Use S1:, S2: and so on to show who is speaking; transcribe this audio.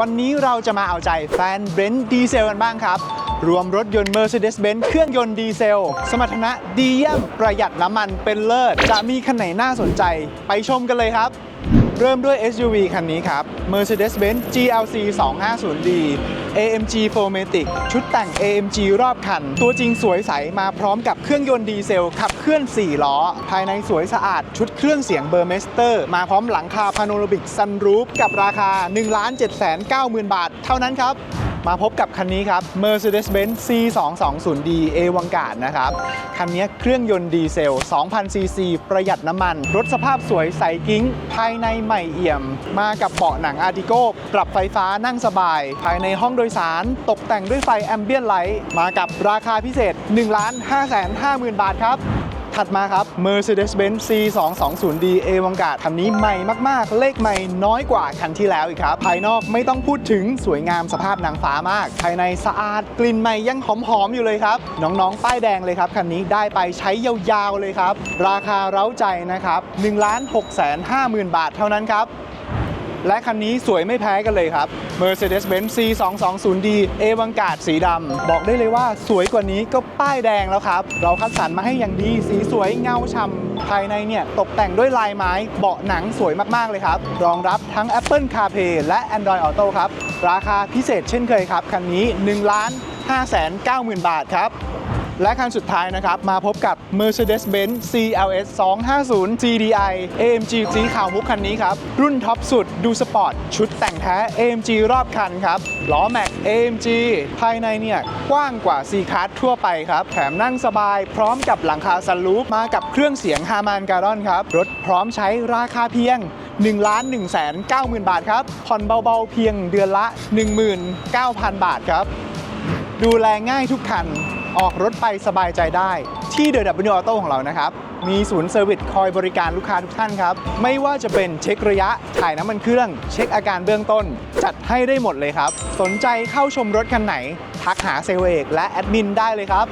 S1: วันนี้เราจะมาเอาใจแฟนเบนซ์ดีเซลกันบ้างครับ รวมรถยนต์ Mercedes-Benz เครื่องยนต์ดีเซล สมรรถนะดีเยี่ยมประหยัดน้ำมันเป็นเลิศ จะมีคันไหนน่าสนใจ ไปชมกันเลยครับ เริ่มด้วย SUV คันนี้ครับ Mercedes-Benz GLC 250D AMG 4matic ชุดแต่ง AMG รอบคัน ตัวจริงสวยใสมาพร้อมกับเครื่องยนต์ดีเซล ขับเคลื่อน 4 ล้อ ภายในสวยสะอาด ชุดเครื่องเสียงเบอร์เมสเตอร์ มาพร้อมหลังคาพาโนรามิกซันรูฟกับราคา 1 7 9 0 0 0 0 บาท เท่านั้นครับ มาพบกับคันนี้ครับ Mercedes-Benz C220D A วังกาดนะครับ คันนี้เครื่องยนต์ดีเซล 2,000ซีซีประหยัดน้ำมัน รถสภาพสวยใสกิ้ง ภายในใหม่เอี่ยม มากับเบาะหนังอาร์ติโก้ปรับไฟฟ้านั่งสบาย ภายในห้องโดยสาร ตกแต่งด้วยไฟแอมเบียนไลท์ มากับราคาพิเศษ 1 5 5 0 0 0 0 บาทครับ ถัดมาครับ Mercedes-Benz C220D A วังกาดคันนี้ใหม่มาก ๆ เลขใหม่น้อยกว่าคันที่แล้วอีกครับ ภายนอกไม่ต้องพูดถึงสวยงามสภาพนางฟ้ามาก ภายในสะอาดกลิ่นใหม่ยังหอม ๆ อยู่เลยครับ น้อง ๆ ป้ายแดงเลยครับ คันนี้ได้ไปใช้ยาว ๆ เลยครับ ราคาเร้าใจนะครับ1 6 5 0 0 0 0 บาทเท่านั้นครับ และคันนี้สวยไม่แพ้กันเลยครับ Mercedes-Benz C220D A วังกาดสีดำ บอกได้เลยว่าสวยกว่านี้ก็ป้ายแดงแล้วครับ เราคัดสรรมาให้อย่างดี สีสวยเงาช่ำภายในเนี่ย ตกแต่งด้วยลายไม้ เบาะหนังสวยมาก ๆ เลยครับ รองรับทั้ง Apple CarPlay และ Android Auto ครับ ราคาพิเศษเช่นเคยครับ คันนี้ 1 ล้าน5 9 0 0 0 0 บาทครับ และคันสุดท้ายนะครับ มาพบกับ Mercedes-Benz CLS 250 GDI AMG สีขาวมุกคันนี้ครับ รุ่นท็อปสุดดูสปอร์ต ชุดแต่งแท้ AMG รอบคันครับ ล้อแม็ก AMG ภายในเนี่ย กว้างกว่า C Class ทั่วไปครับ แถมนั่งสบาย พร้อมกับหลังคาซันรูฟมากับเครื่องเสียงฮามานการอนครับ รถพร้อมใช้ราคาเพียง1ล้าน1 9 0 0 0 0 บาทครับ ผ่อนเบาๆเพียงเดือนละ 19,000 บาทครับ ดูแลง่ายทุกคัน ออกรถไปสบายใจได้ที่เดอะ W Auto ของเรานะครับ มีศูนย์เซอร์วิสคอยบริการลูกค้าทุกท่านครับ ไม่ว่าจะเป็นเช็คระยะ ถ่ายน้ำมันเครื่อง เช็คอาการเบื้องต้น จัดให้ได้หมดเลยครับ สนใจเข้าชมรถคันไหน ทักหาเซลล์เอกและแอดมินได้เลยครับ